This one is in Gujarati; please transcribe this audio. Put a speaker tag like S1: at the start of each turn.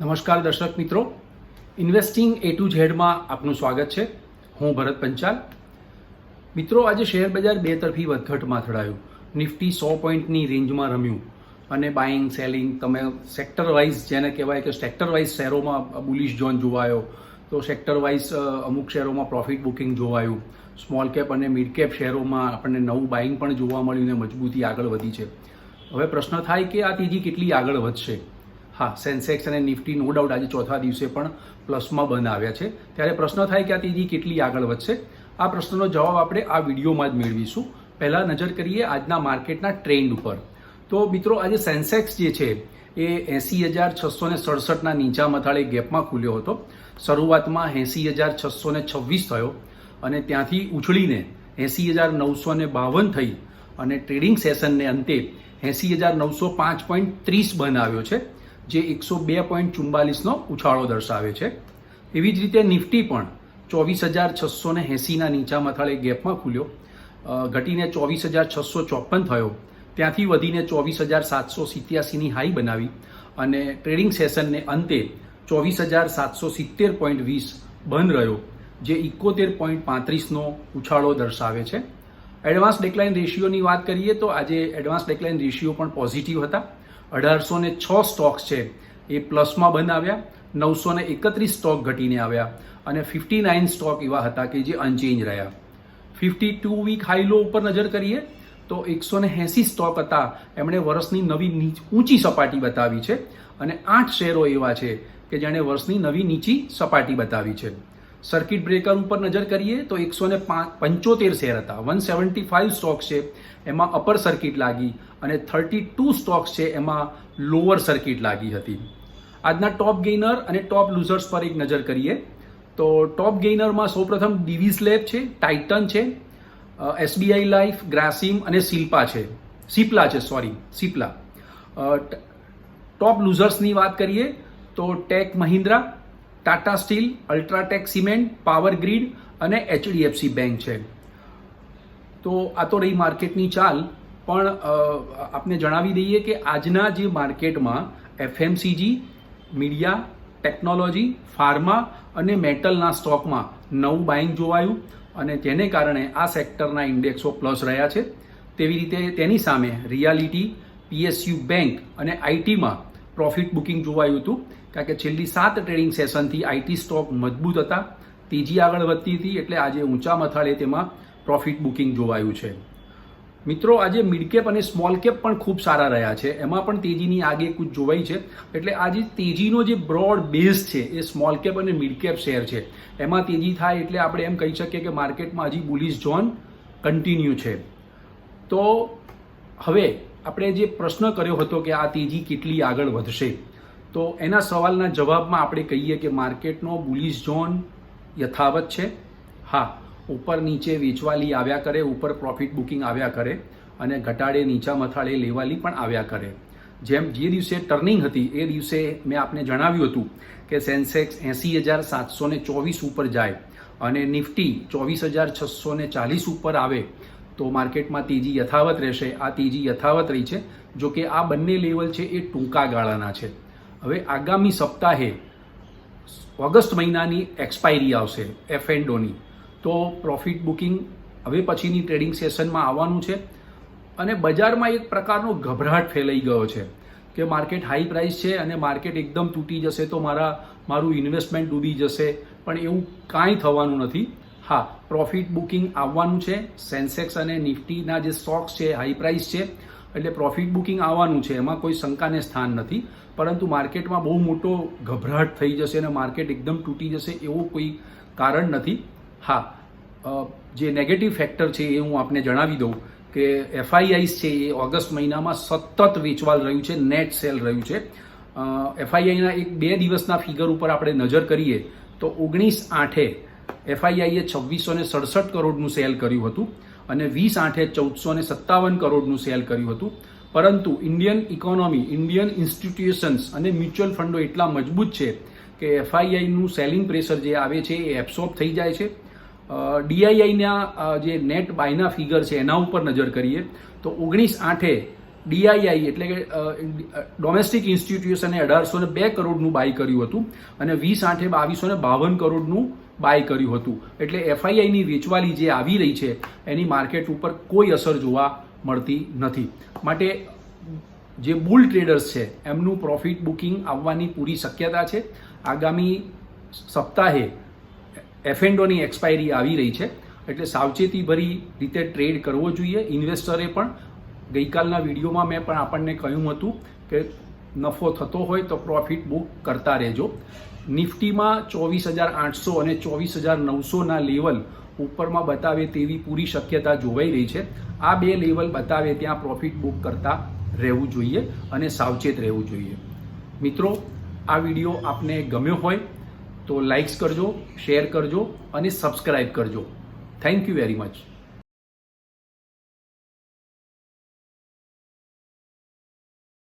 S1: નમસ્કાર દર્શક મિત્રો. ઇન્વેસ્ટિંગ એ ટુ ઝેડમાં આપનું સ્વાગત છે. હું ભરત પંચાલ. મિત્રો, આજે શેર બજાર બે તરફી વધઘટમાં અથડાયું. નિફ્ટી સો પોઈન્ટની રેન્જમાં રમ્યું. અને બાઇંગ સેલિંગ તમે સેક્ટર વાઇઝ જેને કહેવાય કે સેક્ટર વાઇઝ શેરોમાં બુલિશ ઝોન જોવાયો, તો સેક્ટર વાઇઝ અમુક શેરોમાં પ્રોફિટ બુકિંગ જોવાયું. સ્મોલ કેપ અને મિડ કેપ શેરોમાં આપણને નવું બાઇંગ પણ જોવા મળ્યું ને મજબૂતી આગળ વધી છે. હવે પ્રશ્ન થાય કે આ તેજી કેટલી આગળ વધશે? હા, સેન્સેક્સ અને નિફ્ટી નો ડાઉટ આજે ચોથા દિવસે પણ પ્લસમાં બંધ આવ્યા છે. ત્યારે પ્રશ્ન થાય કે આ તેજી કેટલી આગળ વધશે? આ પ્રશ્નનો જવાબ આપણે આ વિડીયોમાં જ મેળવીશું. પહેલાં નજર કરીએ આજના માર્કેટના ટ્રેન્ડ ઉપર. તો મિત્રો, આજે સેન્સેક્સ જે છે, એ એંસી હજાર છસો ને સડસઠના નીચા મથાળે ગેપમાં ખુલ્યો હતો. શરૂઆતમાં એંસી હજાર છસો ને છવ્વીસ થયો અને ત્યાંથી ઉછળીને એંસી હજાર નવસો ને બાવન થઈ અને ટ્રેડિંગ સેશનને અંતે એંસી હજાર નવસો પાંચ પોઈન્ટ ત્રીસ બંધ આવ્યો છે. જે એકસો બે પોઈન્ટ ચુમ્બાલીસનો ઉછાળો દર્શાવે છે. એવી જ રીતે નિફ્ટી પણ ચોવીસ હજાર છસો ને એંસીના નીચા મથાળે ગેપમાં ખુલ્યો. ઘટીને ચોવીસ હજાર છસો ચોપન થયો. ત્યાંથી વધીને ચોવીસ હજાર સાતસો સિત્યાસીની હાઈ બનાવી અને ટ્રેડિંગ સેશનને અંતે ચોવીસ હજાર સાતસો સિત્તેર પોઈન્ટ વીસ બંધ રહ્યો, જે ઇકોતેર પોઈન્ટ પાંત્રીસનો ઉછાળો દર્શાવે છે. એડવાન્સ ડેકલાઇન રેશિયોની વાત કરીએ તો આજે એડવાન્સ ડેકલાઇન રેશિયો પણ પોઝિટિવ હતા. અઢારસો ને છ સ્ટોક્સ છે. એ પ્લસમાં બંધ આવ્યા નવસો ને એકત્રીસ સ્ટોક ઘટીને આવ્યા અને ફિફ્ટી નાઇન સ્ટોક એવા હતા કે જે અનચેન્જ રહ્યા. Fifty two week high low ઉપર નજર કરીએ, તો એકસો ને એંસી સ્ટોક હતા. એમણે વર્ષની નવી ઊંચી સપાટી બતાવી છે અને આઠ શેરો એવા છે કે જેણે વર્ષની નવી નીચી સપાટી બતાવી છે. સર્કિટ બ્રેકર ઉપર નજર કરીએ તો એકસો ને પંચોતેર શેર હતા. વન સેવન્ટી ફાઇવ સ્ટોક છે, એમાં અપર સર્કિટ લાગી અને થર્ટી ટુ સ્ટોક્સ છે, એમાં લોઅર સર્કિટ લાગી હતી. આજના ટોપ ગેઇનર અને ટોપ લૂઝર્સ પર એક નજર કરીએ. તો ટોપ ગેઇનરમાં સૌપ્રથમ ડીવીસ લેબ છે ટાઇટન છે એસબીઆઈ લાઈફ ગ્રાસિમ અને શિલ્પા છે. સિપ્લા છે સોરી સિપ્લા ટોપ લૂઝર્સની વાત કરીએ તો Tech Mahindra Tata steel, UltraTech cement, power grid અને એચડીએફસી બેંક છે. તો આ તો રહી માર્કેટની ચાલ, પણ આપને જણાવી દઈએ કે આજના જે માર્કેટમાં એફએમસીજી, મીડિયા, ટેકનોલોજી, ફાર્મા અને મેટલના સ્ટોકમાં નવું બાઇંગ જોવાયું અને તેને કારણે આ સેક્ટરના ઇન્ડેક્સો પ્લસ રહ્યા છે. તેવી રીતે તેની સામે રિયાલિટી, પીએસયુ બેંક અને આઈટીમાં પ્રોફિટ બુકિંગ જોવાયું હતું, કારણ કે છેલ્લી સાત ટ્રેડિંગ સેશનથી આઈટી સ્ટોક મજબૂત હતા. તેજી આગળ વધતી હતી એટલે આજે ઊંચા મથાળે તેમાં પ્રોફિટ બુકિંગ જોવાયું છે. મિત્રો, આજે મિડ કેપ અને સ્મોલ કેપ પણ ખૂબ સારા રહ્યા છે. એમાં પણ તેજીની આગે કુછ જોવાઈ છે. એટલે આજે તેજીનો જે બ્રોડ બેઝ છે એ સ્મોલ કેપ અને મિડકેપ શેર છે. એમાં તેજી થાય એટલે આપણે એમ કહી શકીએ કે માર્કેટમાં હજી બુલિશ ઝોન કન્ટિન્યુ છે. તો હવે આપણે જે પ્રશ્ન કર્યો હતો કે આ તેજી કેટલી આગળ વધશે, તો એના સવાલના જવાબમાં આપણે કહીએ કે માર્કેટનો બુલિશ ઝોન યથાવત છે. હા, ઉપર નીચે વેચવાલી આવ્યા કરે, ઉપર પ્રોફિટ બુકિંગ આવ્યા કરે અને ઘટાડે, નીચા મથાળે લેવાલી પણ આવ્યા કરે. જેમ જે દિવસે ટર્નિંગ હતી, એ દિવસે મેં આપને જણાવ્યું હતું કે સેન્સેક્સ એંસી હજાર સાતસો ને ચોવીસ ઉપર જાય અને નિફ્ટી ચોવીસ હજાર છસો ને ચાલીસ ઉપર આવે તો માર્કેટમાં તેજી યથાવત રહેશે. આ તેજી યથાવત રહી છે, જો કે આ બંને લેવલ છે એ ટૂંકા ગાળાના છે. હવે આગામી સપ્તાહે ઓગસ્ટ મહિનાની એક્સપાયરી આવશે એફ એન્ડોની તો પ્રોફિટ બુકિંગ હવે પછીની ટ્રેડિંગ સેશનમાં આવવાનું છે અને બજારમાં એક પ્રકારનો ગભરાટ ફેલાઈ ગયો છે કે માર્કેટ હાઈ પ્રાઇસ છે અને માર્કેટ એકદમ તૂટી જશે તો મારા, મારું ઇન્વેસ્ટમેન્ટ ડૂબી જશે. પણ એવું કાંઈ થવાનું નથી. હા પ્રોફિટ બુકિંગ આવવાનું છે. સેન્સેક્સ અને નિફ્ટીના જે સ્ટોક્સ છે હાઈ પ્રાઇસ છે, એટલે પ્રોફિટ બુકિંગ આવવાનું છે. એમાં કોઈ શંકાને સ્થાન નથી. પરંતુ માર્કેટમાં બહુ મોટો ગભરાટ થઈ જશે અને માર્કેટ એકદમ તૂટી જશે એવું કોઈ કારણ નથી. હા જે નેગેટિવ ફેક્ટર છે એ હું આપને જણાવી દઉં કે એફઆઈઆઈસ છે એ ઓગસ્ટ મહિનામાં સતત વેચવાલ રહ્યું છે નેટ સેલ રહ્યું છે. એફઆઈઆઈના એક બે દિવસના ફિગર ઉપર આપણે નજર કરીએ તો ઓગણીસ આઠે એફઆઈઆઈએ છવ્વીસો ને સડસઠ કરોડનું સેલ કર્યું હતું અને વીસ આઠે ચૌદસો ને સત્તાવન કરોડનું સેલ કર્યું હતું. પરંતુ ઇન્ડિયન ઇકોનોમી, ઇન્ડિયન ઇન્સ્ટિટ્યુશન્સ અને મ્યુચ્યુઅલ ફંડો એટલા મજબૂત છે કે એફઆઈઆઈનું સેલિંગ પ્રેશર જે આવે છે એ એબ્સોર્બ થઈ જાય છે. ડીઆઈઆઈના જે નેટ બાયના ફિગર છે એના ઉપર નજર કરીએ તો ઓગણીસ આઠે ડીઆઈઆઈ એટલે કે ડોમેસ્ટિક ઇન્સ્ટિટ્યુશને અઢારસો ને બે કરોડનું બાય કર્યું હતું અને વીસ આઠે બાવીસો ને બાવન કરોડનું બાય કર્યું હતું. એટલે એફઆઈઆઈની વેચવાલી જે આવી રહી છે, એની માર્કેટ ઉપર કોઈ અસર જોવા મળતી નથી. માટે જે બુલ ટ્રેડર્સ છે, એમનું પ્રોફિટ બુકિંગ આવવાની પૂરી શક્યતા છે. આગામી સપ્તાહે એફએન્ડોની એક્સપાયરી આવી રહી છે. એટલે સાવચેતીભરી રીતે ટ્રેડ કરવો જોઈએ. ઇન્વેસ્ટરે પણ ગઈકાલના વિડીયોમાં મેં પણ આપણને કહ્યું હતું કે નફો થતો હોય તો પ્રોફિટ બુક કરતા રહેજો. નિફ્ટીમાં ચોવીસ હજાર આઠસો અને ચોવીસ હજાર નવસોના લેવલ ઉપરમાં બતાવે તેવી પૂરી શક્યતા જોવાઈ રહી છે. આ બે લેવલ બતાવે ત્યાં પ્રોફિટ બુક કરતા રહેવું જોઈએ અને સાવચેત રહેવું જોઈએ. મિત્રો, આ વીડિયો આપને ગમ્યો હોય તો લાઇક્સ કરજો શેર કરજો અને સબસ્ક્રાઇબ કરજો. Thank you very much